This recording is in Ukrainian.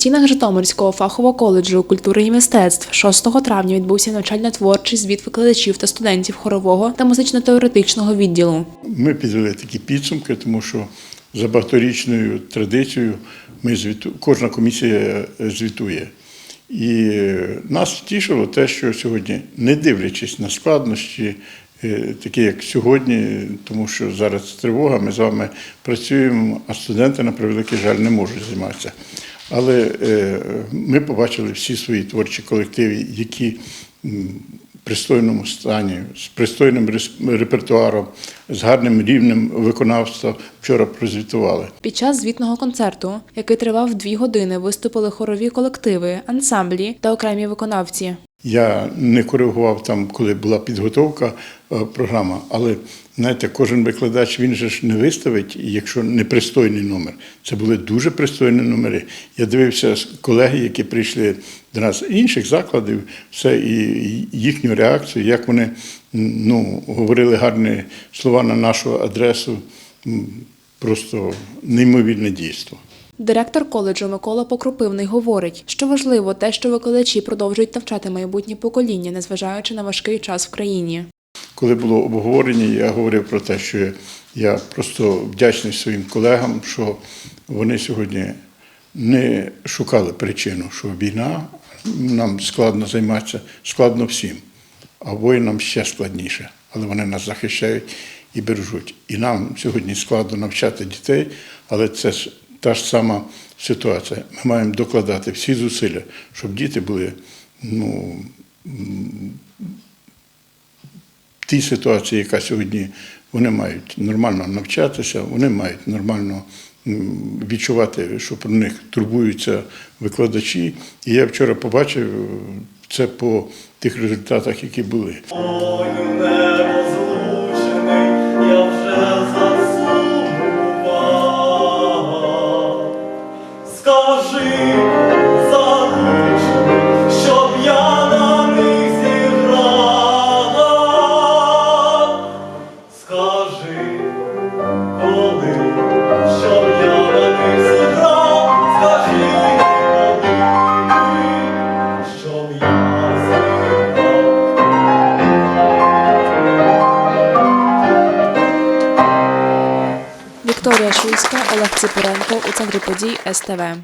стінах Житомирського фахового коледжу культури і мистецтв 6 травня відбувся навчально-творчий звіт викладачів та студентів хорового та музично-теоретичного відділу. Ми підвели такі підсумки, тому що за багаторічною традицією ми звіту, кожна комісія е, звітує. І е, нас тішило те, що сьогодні, не дивлячись на складнощі, е, такі як сьогодні, тому що зараз тривога, ми з вами працюємо, а студенти, на превеликий жаль, не можуть займатися. Але е, ми побачили всі свої творчі колективи, які в пристойному стані, з пристойним репертуаром, з гарним рівнем виконавства вчора прозвітували. Під час звітного концерту, який тривав дві години, виступили хорові колективи, ансамблі та окремі виконавці. Я не коригував там, коли була підготовка е, програма, але знаєте, кожен викладач він же ж не виставить, якщо непристойний номер. Це були дуже пристойні номери. Я дивився колеги, які прийшли до нас інших закладів, все і їхню реакцію, як вони ну, говорили гарні слова на нашу адресу. Просто неймовірне дійство. Директор коледжу Микола Покропивний говорить, що важливо те, що викладачі продовжують навчати майбутнє покоління, незважаючи на важкий час в країні. Коли було обговорення, я говорив про те, що я просто вдячний своїм колегам, що вони сьогодні не шукали причину, що війна нам складно займатися, складно всім, а воїнам ще складніше, але вони нас захищають і бережуть. І нам сьогодні складно навчати дітей, але це ж та ж сама ситуація. Ми маємо докладати всі зусилля, щоб діти були ну, в тій ситуації, яка сьогодні вони мають нормально навчатися, вони мають нормально відчувати, що про них турбуються викладачі. І я вчора побачив е, це по тих результатах, які були. Вікторія Шульська, Олег Ципоренко у центрі подій СТВ.